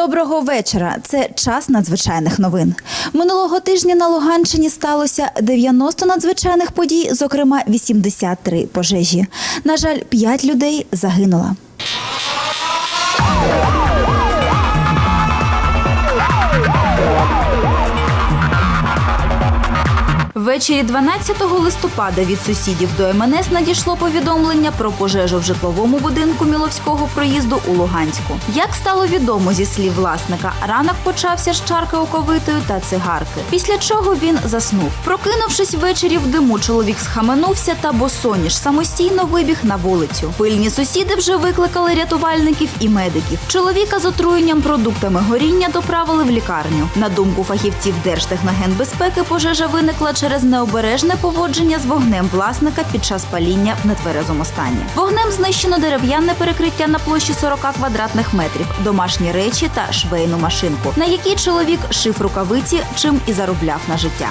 Доброго вечора. Це час надзвичайних новин. Минулого тижня на Луганщині сталося 90 надзвичайних подій, зокрема 83 пожежі. На жаль, 5 людей загинуло. Ввечері 12 листопада від сусідів до МНС надійшло повідомлення про пожежу в житловому будинку Міловського проїзду у Луганську. Як стало відомо зі слів власника, ранок почався з чарки оковитою та цигарки. Після чого він заснув. Прокинувшись ввечері в диму, чоловік схаменувся та босоніж самостійно вибіг на вулицю. Пильні сусіди вже викликали рятувальників і медиків. Чоловіка з отруєнням продуктами горіння доправили в лікарню. На думку фахівців Держтехногенбезпеки, пожежа виникла через необережне поводження з вогнем власника під час паління в нетверезому стані. Вогнем знищено дерев'яне перекриття на площі 40 квадратних метрів, домашні речі та швейну машинку, на якій чоловік шив рукавиці, чим і заробляв на життя.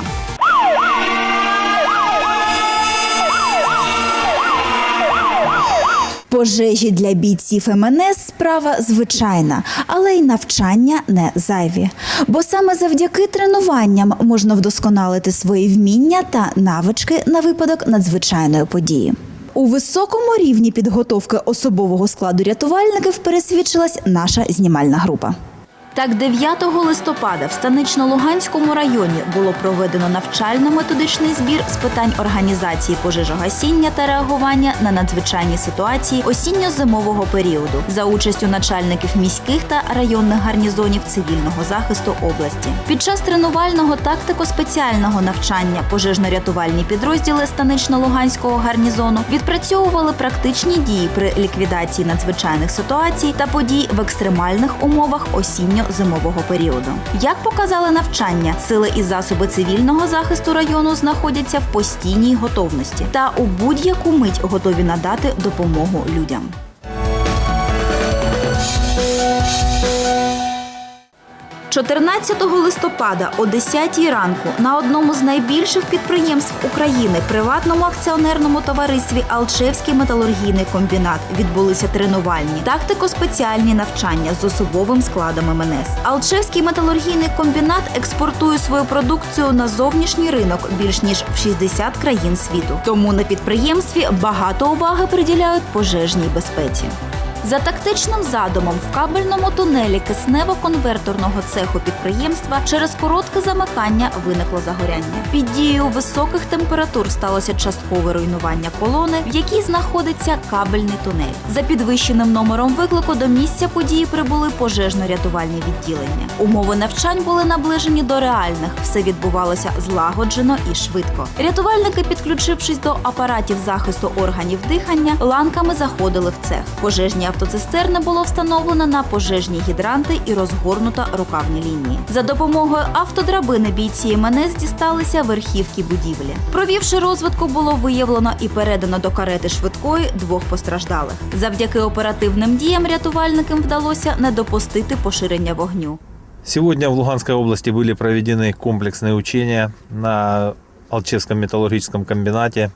Пожежі для бійців МНС справа звичайна, але й навчання не зайві. Бо саме завдяки тренуванням можна вдосконалити свої вміння та навички на випадок надзвичайної події. У високому рівні підготовки особового складу рятувальників пересвідчилась наша знімальна група. Так, 9 листопада в станично-луганському районі було проведено навчально-методичний збір з питань організації пожежогасіння та реагування на надзвичайні ситуації осінньо-зимового періоду за участю начальників міських та районних гарнізонів цивільного захисту області. Під час тренувального тактико-спеціального навчання пожежно-рятувальні підрозділи станично-луганського гарнізону відпрацьовували практичні дії при ліквідації надзвичайних ситуацій та подій в екстремальних умовах осінньо-зимового періоду. Як показали навчання, сили і засоби цивільного захисту району знаходяться в постійній готовності та у будь-яку мить готові надати допомогу людям. – 14 листопада о 10 ранку на одному з найбільших підприємств України приватному акціонерному товаристві Алчевський металургійний комбінат відбулися тренувальні тактико-спеціальні навчання з особовим складом МНС. Алчевський металургійний комбінат експортує свою продукцію на зовнішній ринок більш ніж в 60 країн світу. Тому на підприємстві багато уваги приділяють пожежній безпеці. За тактичним задумом в кабельному тунелі киснево-конверторного цеху підприємства через коротке замикання виникло загоряння. Під дією високих температур сталося часткове руйнування колони, в якій знаходиться кабельний тунель. За підвищеним номером виклику до місця події прибули пожежно-рятувальні відділення. Умови навчань були наближені до реальних. Все відбувалося злагоджено і швидко. Рятувальники, підключившись до апаратів захисту органів дихання, ланками заходили в цех. Пожежні автоцистерни було встановлено на пожежні гідранти і розгорнуто рукавні лінії. За допомогою автодрабини бійці МНС дісталися верхівки будівлі. Провівши розвитку, було виявлено і передано до карети швидкої двох постраждалих. Завдяки оперативним діям рятувальникам вдалося не допустити поширення вогню. Сегодня в Луганской области были проведены комплексные учения на Алчевском металлургическом комбинате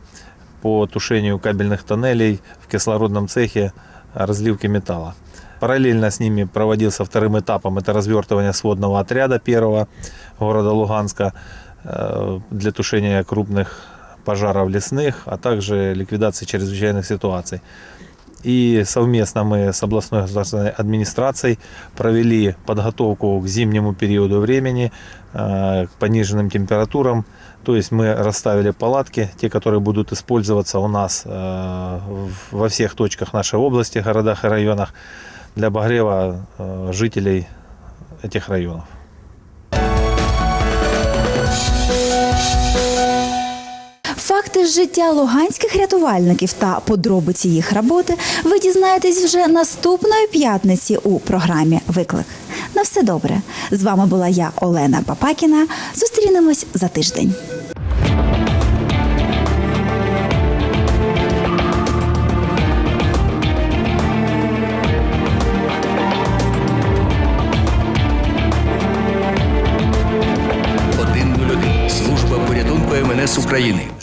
по тушению кабельных тоннелей в кислородном цехе разливки металла. Параллельно с ними проводился вторым этапом это развертывание сводного отряда первого города Луганска э, для тушения крупных пожаров лесных, а также ликвидации чрезвычайных ситуаций. И совместно мы с областной государственной администрацией провели подготовку к зимнему периоду времени, э, к пониженным температурам. То есть мы расставили палатки, те, которые будут использоваться у нас э, во всех точках нашей области, городах и районах для обогрева э, жителей этих районов. Факти життя луганських рятувальників та подробиці їх роботи ви дізнаєтесь вже наступної п'ятниці у програмі Виклик. На все добре. З вами була я, Олена Папакіна. Зустрінемось за тиждень. Служба порятунку МНС України.